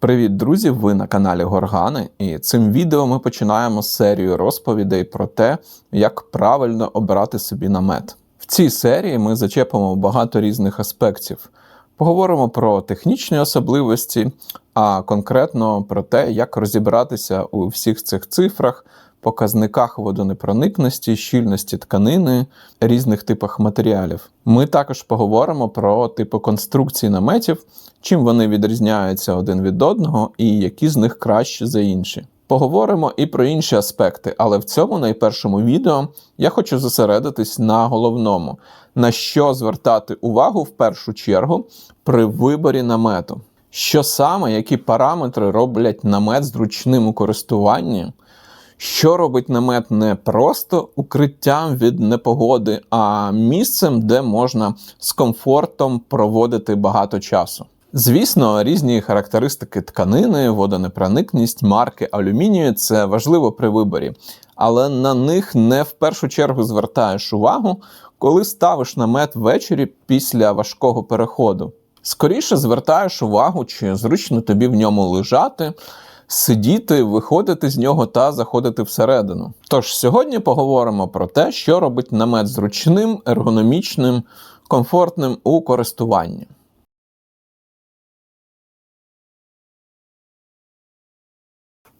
Привіт, друзі! Ви на каналі Горгани, і цим відео ми починаємо серію розповідей про те, як правильно обирати собі намет. В цій серії ми зачепимо багато різних аспектів. Поговоримо про технічні особливості, а конкретно про те, як розібратися у всіх цих цифрах, показниках водонепроникності, щільності тканини, різних типах матеріалів. Ми також поговоримо про типи конструкції наметів, чим вони відрізняються один від одного і які з них кращі за інші. Поговоримо і про інші аспекти, але в цьому найпершому відео я хочу зосередитись на головному, на що звертати увагу в першу чергу при виборі намету. Що саме, які параметри роблять намет зручним у користуванні, що робить намет не просто укриттям від непогоди, а місцем, де можна з комфортом проводити багато часу. Звісно, різні характеристики тканини, водонепроникність, марки алюмінію це важливо при виборі, але на них не в першу чергу звертаєш увагу, коли ставиш намет ввечері після важкого переходу. Скоріше звертаєш увагу, чи зручно тобі в ньому лежати, сидіти, виходити з нього та заходити всередину. Тож сьогодні поговоримо про те, що робить намет зручним, ергономічним, комфортним у користуванні.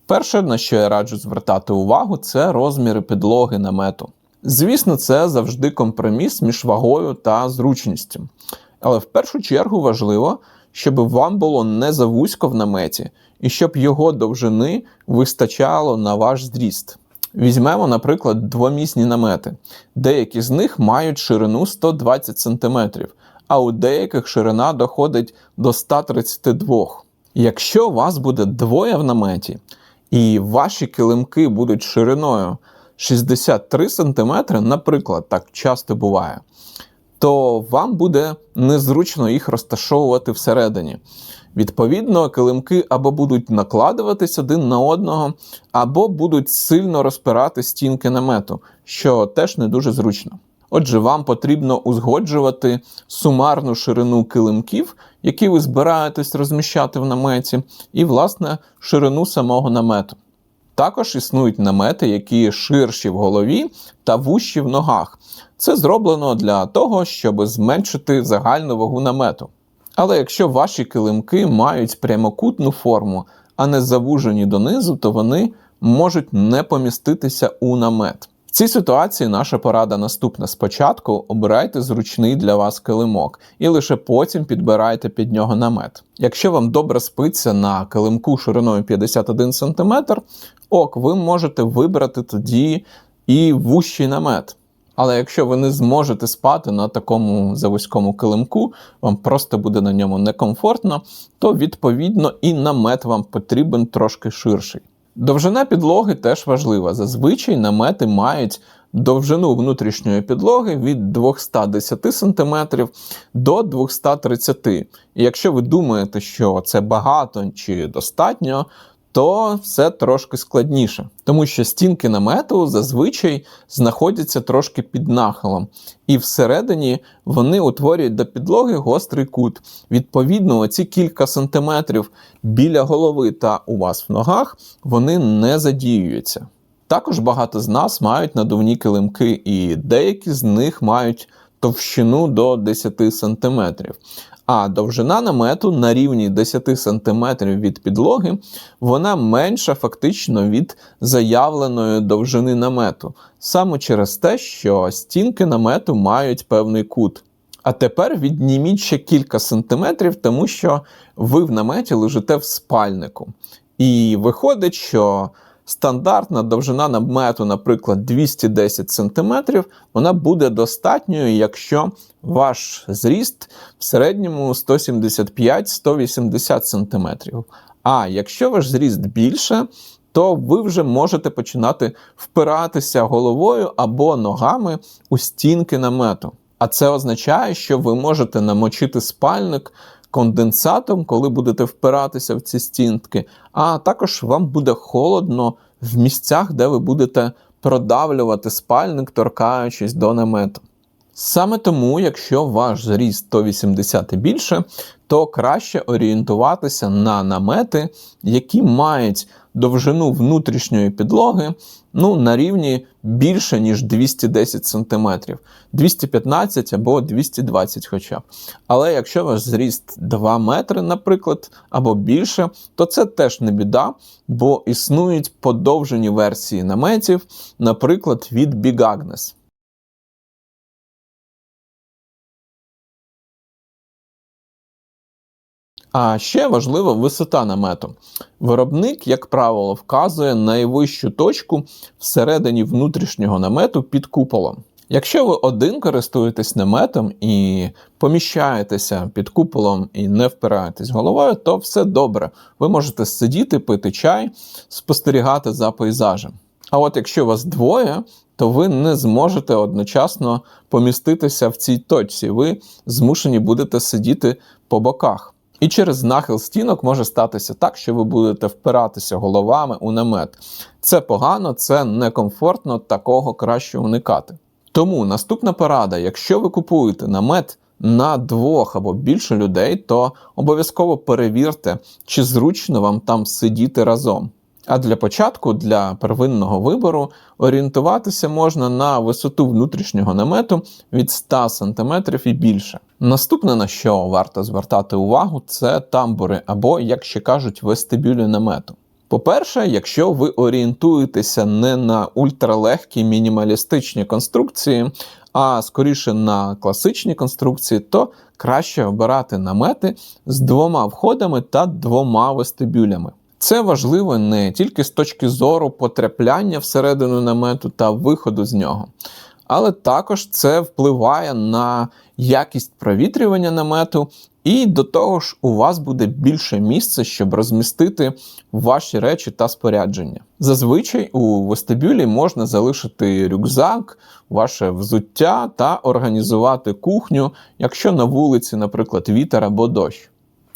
Перше, на що я раджу звертати увагу, це розміри підлоги намету. Звісно, це завжди компроміс між вагою та зручністю. Але в першу чергу важливо, щоб вам було не завузько в наметі і щоб його довжини вистачало на ваш зріст. Візьмемо, наприклад, двомісні намети. Деякі з них мають ширину 120 см, а у деяких ширина доходить до 132 Якщо у вас буде двоє в наметі, і ваші килимки будуть шириною 63 см, наприклад, так часто буває, то вам буде незручно їх розташовувати всередині. Відповідно, килимки або будуть накладуватись один на одного, або будуть сильно розпирати стінки намету, що теж не дуже зручно. Отже, вам потрібно узгоджувати сумарну ширину килимків, які ви збираєтесь розміщати в наметі, і, власне, ширину самого намету. Також існують намети, які ширші в голові та вущі в ногах. Це зроблено для того, щоб зменшити загальну вагу намету. Але якщо ваші килимки мають прямокутну форму, а не завужені донизу, то вони можуть не поміститися у намет. В цій ситуації наша порада наступна: спочатку обирайте зручний для вас килимок і лише потім підбирайте під нього намет. Якщо вам добре спиться на килимку шириною 51 см, ок, ви можете вибрати тоді і вущий намет. Але якщо ви не зможете спати на такому завузькому килимку, вам просто буде на ньому некомфортно, то відповідно і намет вам потрібен трошки ширший. Довжина підлоги теж важлива. Зазвичай намети мають довжину внутрішньої підлоги від 210 см до 230 см. І якщо ви думаєте, що це багато чи достатньо, то все трошки складніше, тому що стінки намету зазвичай знаходяться трошки під нахилом, і всередині вони утворюють до підлоги гострий кут. Відповідно, оці кілька сантиметрів біля голови та у вас в ногах вони не задіюються. Також багато з нас мають надувні килимки, і деякі з них мають товщину до 10 см а довжина намету на рівні 10 см від підлоги, вона менша фактично від заявленої довжини намету, саме через те, що стінки намету мають певний кут. А тепер відніміть ще кілька сантиметрів, тому що ви в наметі лежите в спальнику. І виходить, що стандартна довжина намету, наприклад, 210 см, вона буде достатньою, якщо ваш зріст в середньому 175-180 см. А якщо ваш зріст більше, то ви вже можете починати впиратися головою або ногами у стінки намету. А це означає, що ви можете намочити спальник конденсатом, коли будете впиратися в ці стінки, а також вам буде холодно в місцях, де ви будете продавлювати спальник, торкаючись до намету. Саме тому, якщо ваш зріст 180 і більше, то краще орієнтуватися на намети, які мають довжину внутрішньої підлоги ну, на рівні більше, ніж 210 см, 215 або 220 хоча. Але якщо ваш зріст 2 метри, наприклад, або більше, то це теж не біда, бо існують подовжені версії наметів, наприклад, від Big Agnes. А ще важлива висота намету. Виробник, як правило, вказує найвищу точку всередині внутрішнього намету під куполом. Якщо ви один користуєтесь наметом і поміщаєтеся під куполом і не впираєтесь головою, то все добре. Ви можете сидіти, пити чай, спостерігати за пейзажем. А от якщо вас двоє, то ви не зможете одночасно поміститися в цій точці. Ви змушені будете сидіти по боках. І через нахил стінок може статися так, що ви будете впиратися головами у намет. Це погано, це некомфортно, такого краще уникати. Тому наступна порада: якщо ви купуєте намет на двох або більше людей, то обов'язково перевірте, чи зручно вам там сидіти разом. А для початку, для первинного вибору, орієнтуватися можна на висоту внутрішнього намету від 100 см і більше. Наступне, на що варто звертати увагу, це тамбури або, як ще кажуть, вестибюлі намету. По-перше, якщо ви орієнтуєтеся не на ультралегкі мінімалістичні конструкції, а скоріше на класичні конструкції, то краще обирати намети з двома входами та двома вестибюлями. Це важливо не тільки з точки зору потрапляння всередину намету та виходу з нього, але також це впливає на якість провітрювання намету, і до того ж, у вас буде більше місця, щоб розмістити ваші речі та спорядження. Зазвичай у вестибюлі можна залишити рюкзак, ваше взуття та організувати кухню, якщо на вулиці, наприклад, вітер або дощ.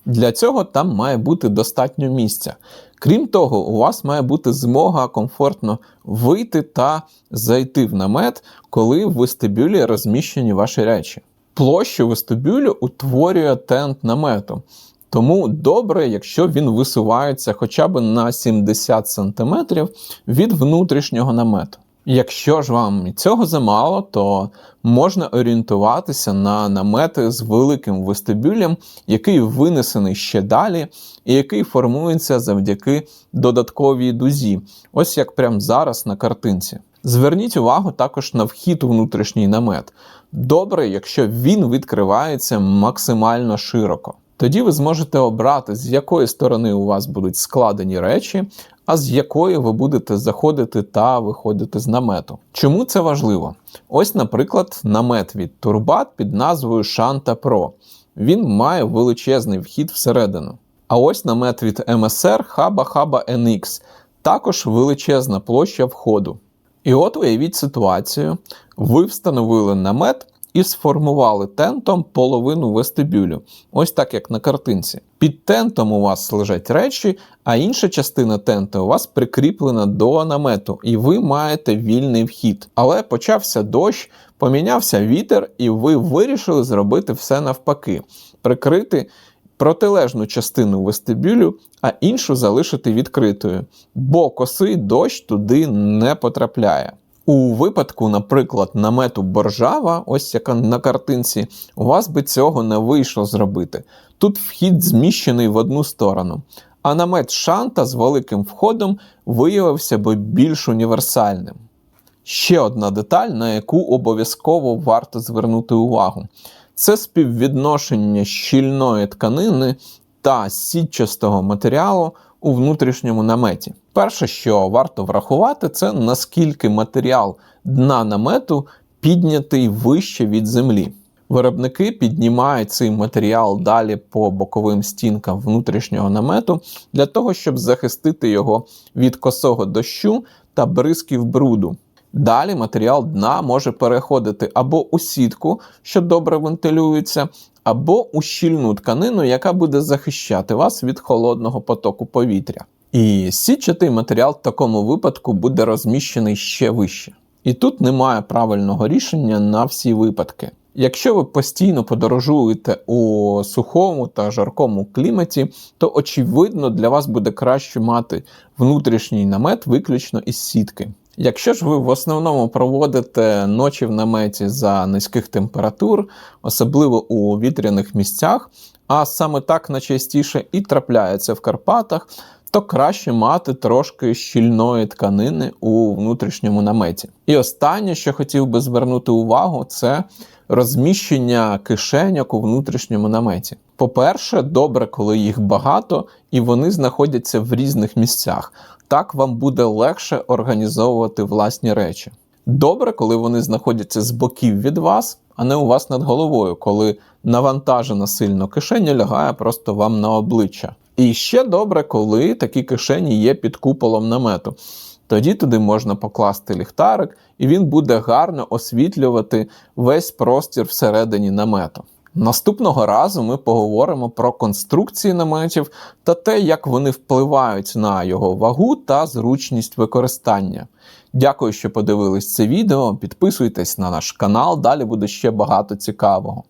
Для цього там має бути достатньо місця. Крім того, у вас має бути змога комфортно вийти та зайти в намет, коли в вестибюлі розміщені ваші речі. Площу вестибюлю утворює тент намету. Тому добре, якщо він висувається хоча б на 70 см від внутрішнього намету. Якщо ж вам цього замало, то можна орієнтуватися на намети з великим вестибюлем, який винесений ще далі, і який формується завдяки додатковій дузі, ось як прямо зараз на картинці. Зверніть увагу також на вхід у внутрішній намет. Добре, якщо він відкривається максимально широко. Тоді ви зможете обрати, з якої сторони у вас будуть складені речі, а з якої ви будете заходити та виходити з намету. Чому це важливо? Ось, наприклад, намет від Turbat під назвою Shanta Pro. Він має величезний вхід всередину. А ось намет від MSR Haba Haba NX, також величезна площа входу. І от уявіть ситуацію: ви встановили намет і сформували тентом половину вестибюлю, ось так як на картинці. Під тентом у вас лежать речі, а інша частина тента у вас прикріплена до намету, і ви маєте вільний вхід. Але почався дощ, помінявся вітер, і ви вирішили зробити все навпаки, прикрити. Протилежну частину вестибюлю, а іншу залишити відкритою, бо косий дощ туди не потрапляє. У випадку, наприклад, намету боржава, ось яка на картинці, у вас би цього не вийшло зробити. Тут вхід зміщений в одну сторону. А намет шанта з великим входом виявився би більш універсальним. Ще одна деталь, на яку обов'язково варто звернути увагу, це співвідношення щільної тканини та сітчастого матеріалу у внутрішньому наметі. Перше, що варто врахувати, це наскільки матеріал дна намету піднятий вище від землі. Виробники піднімають цей матеріал далі по боковим стінкам внутрішнього намету для того, щоб захистити його від косого дощу та бризків бруду. Далі матеріал дна може переходити або у сітку, що добре вентилюється, або у щільну тканину, яка буде захищати вас від холодного потоку повітря. І сітчатий матеріал в такому випадку буде розміщений ще вище. І тут немає правильного рішення на всі випадки. Якщо ви постійно подорожуєте у сухому та жаркому кліматі, то очевидно для вас буде краще мати внутрішній намет виключно із сітки. Якщо ж ви в основному проводите ночі в наметі за низьких температур, особливо у вітряних місцях, а саме так найчастіше і трапляється в Карпатах, то краще мати трошки щільної тканини у внутрішньому наметі. І останнє, що хотів би звернути увагу, це розміщення кишеньок у внутрішньому наметі. По-перше, добре, коли їх багато і вони знаходяться в різних місцях. Так вам буде легше організовувати власні речі. Добре, коли вони знаходяться з боків від вас, а не у вас над головою, коли навантажена сильно кишеня лягає просто вам на обличчя. І ще добре, коли такі кишені є під куполом намету. Тоді туди можна покласти ліхтарик, і він буде гарно освітлювати весь простір всередині намету. Наступного разу ми поговоримо про конструкції наметів та те, як вони впливають на його вагу та зручність використання. Дякую, що подивились це відео. Підписуйтесь на наш канал, далі буде ще багато цікавого.